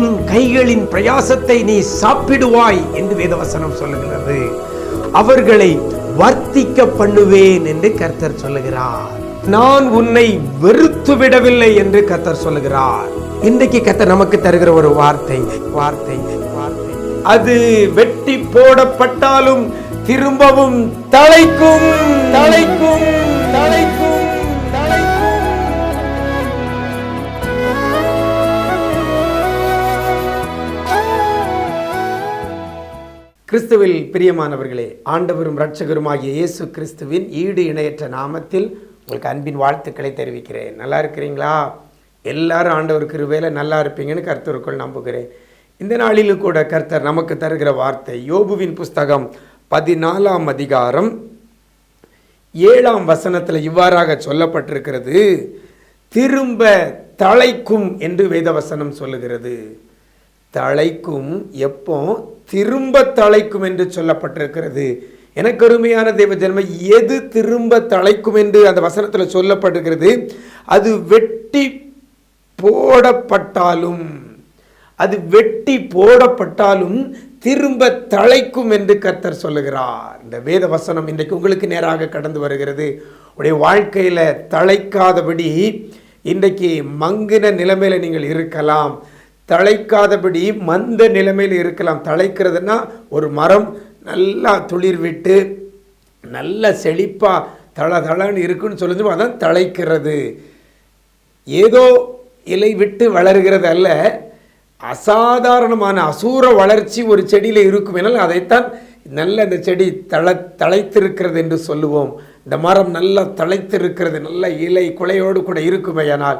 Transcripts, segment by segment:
உன் கைகளின் பிரயாசத்தை நீ சாப்பிடுவாய் என்று வேதவசனம் சொல்லுகிறது. அவர்களை வர்த்திக்க பண்ணுவேன் என்று கர்த்தர் சொல்லுகிறார். நான் உன்னை வெறுத்து விடவில்லை என்று கர்த்தர் சொல்லுகிறார். இன்றைக்கு கர்த்தர் நமக்கு தருகிற ஒரு வார்த்தை வார்த்தை வார்த்தை. அது வெட்டி போடப்பட்டாலும் திரும்பவும் தலைக்கும் தலைக்கும் தலைக்கும். கிறிஸ்துவில் பிரியமானவர்களே ஆண்டவரும் இரட்சகருமாகிய இயேசு கிறிஸ்துவின் ஈடு இணையற்ற நாமத்தில் உங்களுக்கு அன்பின் வாழ்த்துக்களை தெரிவிக்கிறேன். நல்லா இருக்கிறீங்களா? எல்லாரும் ஆண்டவருக்கு கிருபையில நல்லா இருப்பீங்கன்னு கர்த்தருக்குள் நம்புகிறேன். இந்த நாளிலும் கூட கர்த்தர் நமக்கு தருகிற வார்த்தை யோபுவின் புஸ்தகம் பதினாலாம் அதிகாரம் ஏழாம் வசனத்தில் இவ்வாறாக சொல்லப்பட்டிருக்கிறது திரும்ப தழைக்கும் என்று வேதவசனம் சொல்லுகிறது. தழைக்கும் எப்போ திரும்ப தழைக்கும் என்று சொல்லப்பட்டிருக்கிறது. எனக்கு அருமையான தேவ ஜென்ம எது திரும்ப தழைக்கும் என்று அந்த வசனத்தில் சொல்லப்பட்டிருக்கிறது? அது வெட்டி போடப்பட்டாலும் அது வெட்டி போடப்பட்டாலும் திரும்ப தழைக்கும் என்று கர்த்தர் சொல்லுகிறார். இந்த வேத வசனம் இன்றைக்கு உங்களுக்கு நேராக கடந்து வருகிறது. உடைய வாழ்க்கையில் தழைக்காதபடி இன்றைக்கு மங்கின நிலைமையில் நீங்கள் இருக்கலாம். தழைக்காதபடி மந்த நிலைமையில் இருக்கலாம். தழைக்கிறதுனா ஒரு மரம் நல்லா துளிர் விட்டு நல்ல செழிப்பாக தள தளன்னு இருக்குன்னு சொல்லி அதான் தழைக்கிறது. ஏதோ இலை விட்டு வளர்கிறது அல்ல. அசாதாரணமான அசூர வளர்ச்சி ஒரு செடியில் இருக்கும் என்னால் அதைத்தான் நல்ல இந்த செடி தள தழைத்திருக்கிறது என்று சொல்லுவோம். இந்த மரம் நல்லா தழைத்திருக்கிறது நல்ல இலை குலையோடு கூட இருக்குமையானால்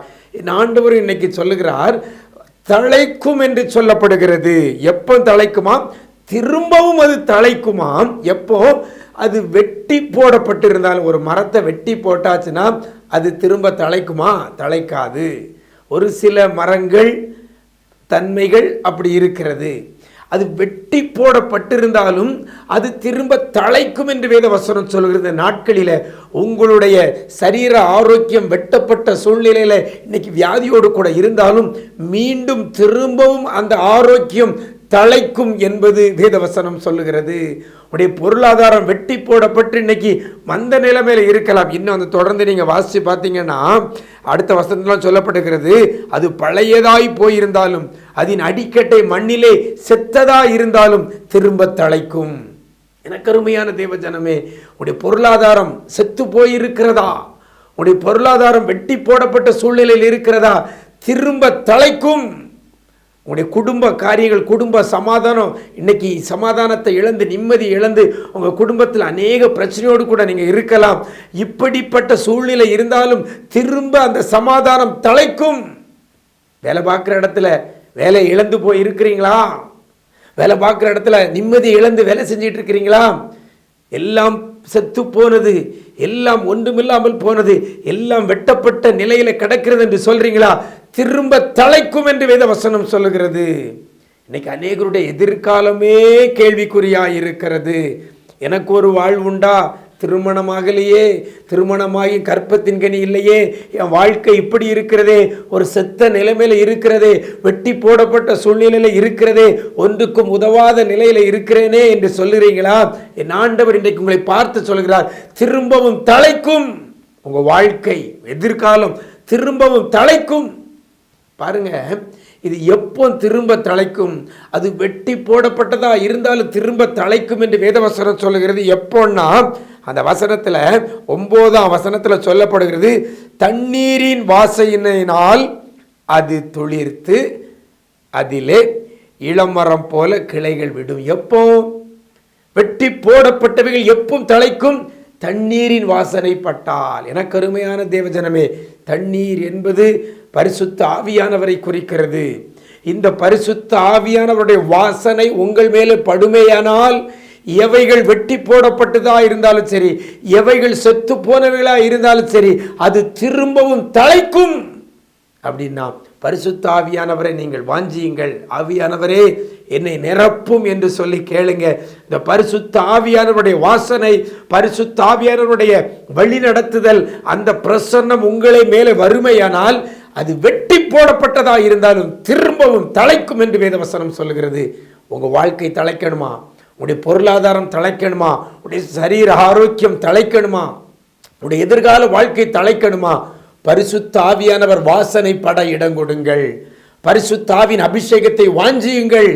ஆண்டவர் இன்னைக்கு சொல்லுகிறார் தழைக்கும் என்று சொல்லப்படுகிறது. எப்போ தழைக்குமாம் திரும்பவும் அது தழைக்குமாம் எப்போ? அது வெட்டி போடப்பட்டிருந்தாலும் ஒரு மரத்தை வெட்டி போட்டாச்சுன்னா அது திரும்ப தழைக்குமா தழைக்காது ஒரு சில மரங்கள் தன்மைகள் அப்படி இருக்கிறது. அது வெட்டி போடப்பட்டிருந்தாலும் அது திரும்ப தழைக்கும் என்று வேத வசனம் சொல்கிறது. நாட்களில் உங்களுடைய சரீர ஆரோக்கியம் வெட்டப்பட்ட சூழ்நிலையில் இன்னைக்கு வியாதியோடு கூட இருந்தாலும் மீண்டும் திரும்பவும் அந்த ஆரோக்கியம் தழைக்கும் என்பது வேதவசனம் சொல்லுகிறது. உடைய பொருளாதாரம் வெட்டி போடப்பட்டு இன்னைக்கு மந்த நிலைமையில் இருக்கலாம். இன்னும் அந்த தொடர்ந்து நீங்கள் வாசித்து பார்த்தீங்கன்னா அடுத்த வசனத்துலாம் சொல்லப்படுகிறது அது பழையதாய் போயிருந்தாலும் அதன் அடிக்கட்டை மண்ணிலே செத்ததாக இருந்தாலும் திரும்ப தழைக்கும் எனக்கு அருமையான உடைய பொருளாதாரம் செத்து போயிருக்கிறதா? உடைய பொருளாதாரம் வெட்டி போடப்பட்ட சூழ்நிலையில் இருக்கிறதா? திரும்ப தழைக்கும் உங்களுடைய குடும்ப காரியங்கள் குடும்ப சமாதானம் இன்னைக்கு சமாதானத்தை இழந்து நிம்மதி இழந்து உங்கள் குடும்பத்தில் அநேக பிரச்சனையோடு கூட நீங்கள் இருக்கலாம். இப்படிப்பட்ட சூழ்நிலை இருந்தாலும் திரும்ப அந்த சமாதானம் தலைக்கும். வேலை பார்க்குற இடத்துல வேலை இழந்து போய் இருக்கிறீங்களா வேலை பார்க்குற இடத்துல நிம்மதி இழந்து வேலை செஞ்சிட்டு இருக்கிறீங்களா எல்லாம் செத்து போனது எல்லாம் ஒன்றுமில்லாமல் போனது எல்லாம் வெட்டப்பட்ட நிலையில் கிடக்கிறது என்று சொல்கிறீங்களா திரும்ப தலைக்கும் என்று வேத வசனம் சொல்லுகிறது. இன்னைக்கு அநேகருடைய எதிர்காலமே கேள்விக்குறியாக இருக்கிறது எனக்கு ஒரு வாழ்வுண்டா? திருமணமாகலையே. திருமணமாகி கற்பத்தின் கனி இல்லையே. என் வாழ்க்கை இப்படி இருக்கிறதே. ஒரு செத்த நிலைமையில் இருக்கிறதே. வெட்டி போடப்பட்ட சூழ்நிலையில் இருக்கிறதே. ஒன்றுக்கும் உதவாத நிலையில் இருக்கிறேனே என்று சொல்லுறீங்களா? என் ஆண்டவர் இன்றைக்கு உங்களை பார்த்து சொல்கிறார் திரும்பவும் தலைக்கும். உங்கள் வாழ்க்கை எதிர்காலம் திரும்பவும் தலைக்கும். பாருங்க இது எப்போ திரும்ப தழைக்கும் அது வெட்டி போடப்பட்டதா இருந்தாலும் திரும்ப தழைக்கும் என்று வேதவசனம் சொல்லுகிறது. எப்போன்னா அந்த வசனத்தில் ஒம்போதாம் வசனத்தில் சொல்லப்படுகிறது தண்ணீரின் வாசையினால் அது துளிர்த்து அதிலே இளமரம் போல கிளைகள் விடும். எப்போ? வெட்டி போடப்பட்டவைகள் எப்பவும் தழைக்கும் தண்ணீரின் வாசனை பட்டால் எனக்கு அருமையான தேவஜனமே தண்ணீர் என்பது பரிசுத்த ஆவியானவரை குறிக்கிறது. இந்த பரிசுத்த ஆவியானவருடைய வாசனை உங்கள் மேலே படுமையானால் எவைகள் வெட்டி போடப்பட்டதா இருந்தாலும் சரி எவைகள் செத்து போனவைகளா இருந்தாலும் சரி அது திரும்பவும் தழைக்கும் அப்படின்னா பரிசுத்த ஆவியானவரை நீங்கள் வாஞ்சியுங்கள். ஆவியானவரே என்னை நிரப்பும் என்று சொல்லி கேளுங்க. இந்த பரிசுத்த ஆவியானவருடைய வாசனை பரிசுத்த ஆவியானவருடைய வழி நடத்துதல் அந்த பிரசன்னம் உங்களை மேலே வறுமையானால் அது வெட்டி போடப்பட்டதா இருந்தாலும் திரும்பவும் தலைக்கும் என்று வேதவசனம் சொல்லுகிறது. உங்கள் வாழ்க்கை தலைக்கணுமா? உடைய பொருளாதாரம் தழைக்கணுமா உடைய சரீர ஆரோக்கியம் தழைக்கணுமா உடைய எதிர்கால வாழ்க்கை தலைக்கணுமா? பரிசுத்தாவியானவர் வாசனை பட இடம் கொடுங்கள். பரிசுத்தாவின் அபிஷேகத்தை வாஞ்சியுங்கள்.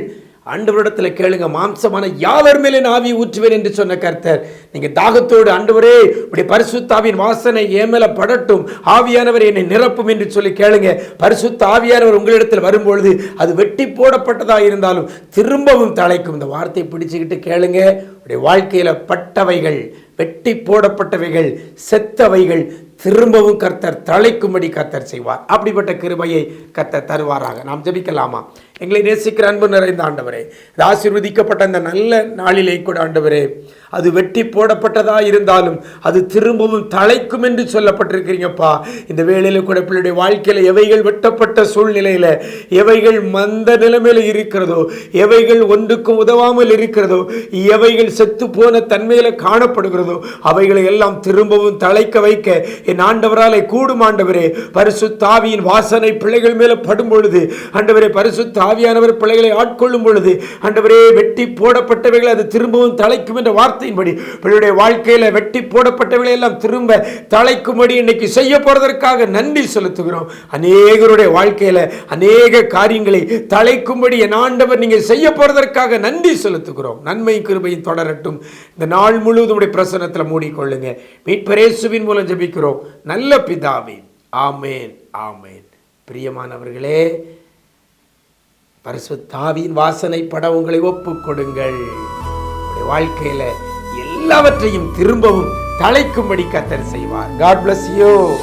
ஆண்டவரிடத்தில் கேளுங்க மாம்சமான யாவர் மேலே நான் ஆவி ஊற்றுவேன் என்று சொன்ன கர்த்தர். நீங்க தாகத்தோடு ஆண்டவரே உடைய பரிசுத்தாவின் வாசனை ஏமல படட்டும். ஆவியானவர் என்னை நிரப்பும் என்று சொல்லி கேளுங்க. பரிசுத்த ஆவியானவர் உங்களிடத்தில் வரும்பொழுது அது வெட்டி போடப்பட்டதா இருந்தாலும் திரும்பவும் தலைக்கும். இந்த வார்த்தையை பிடிச்சுக்கிட்டு கேளுங்க. உடைய வாழ்க்கையில பட்டவைகள் வெட்டி போடப்பட்டவைகள் செத்தவைகள் திரும்பவும் கர்த்தர் தழைக்கும்படி கர்த்தர் செய்வார். அப்படிப்பட்ட கிருபையை கர்த்தர் தருவாராக. நாம் ஜபிக்கலாமா? எங்களை நேசிக்கிற அன்பு நிறைந்த ஆண்டவரே இது ஆசீர்வதிக்கப்பட்ட அந்த நல்ல நாளிலே கூட ஆண்டவரே அது வெட்டி போடப்பட்டதா இருந்தாலும் அது திரும்பவும் தலைக்கும் என்று சொல்லப்பட்டிருக்கிறீங்கப்பா. இந்த வேளையில கூட பிள்ளைடைய வாழ்க்கையில எவைகள் வெட்டப்பட்ட சூழ்நிலையில எவைகள் மந்த நிலைமையில இருக்கிறதோ எவைகள் ஒன்றுக்கும் உதவாமல் இருக்கிறதோ எவைகள் செத்து போன தன்மையில காணப்படுகிறதோ அவைகளை எல்லாம் திரும்பவும் தழைக்க வைக்க என் ஆண்டவராலே கூடும் ஆண்டவரே. பரிசு தாவியின் வாசனை பிள்ளைகள் மேல படும் பொழுது ஆண்டவரே பரிசுத்தாவியானவர் பிள்ளைகளை ஆட்கொள்ளும் பொழுது ஆண்டவரே வெட்டி போடப்பட்டவைகளை அது திரும்பவும் தலைக்கும் என்ற வார்த்தையின்படி பிள்ளையுடைய வாழ்க்கையில வெட்டி போடப்பட்டவைகளை எல்லாம் திரும்ப தலைக்கும்படி இன்னைக்கு செய்ய போறதற்காக நன்றி செலுத்துகிறோம். அநேகருடைய வாழ்க்கையில அநேக காரியங்களை தலைக்கும்படி என் ஆண்டவர் நீங்க செய்ய போறதற்காக நன்றி செலுத்துகிறோம். நன்மை கிருபையும் தொடரட்டும். இந்த நாள் முழுவதும் பிரசனத்தில் மூடிக்கொள்ளுங்க. மீட்பரேசுவின் மூலம் ஜெபிக்கிறோம். நல்ல பிதாவே. ஆமேன் ஆமேன். பிரியமானவர்களே பரிசுத்தாவின் வாசனை பட உங்களை ஒப்புக் கொடுங்கள். உங்களுடைய வாழ்க்கையில எல்லாவற்றையும் திரும்பவும் தலைக்கும்படி கத்தர் செய்வார். God bless you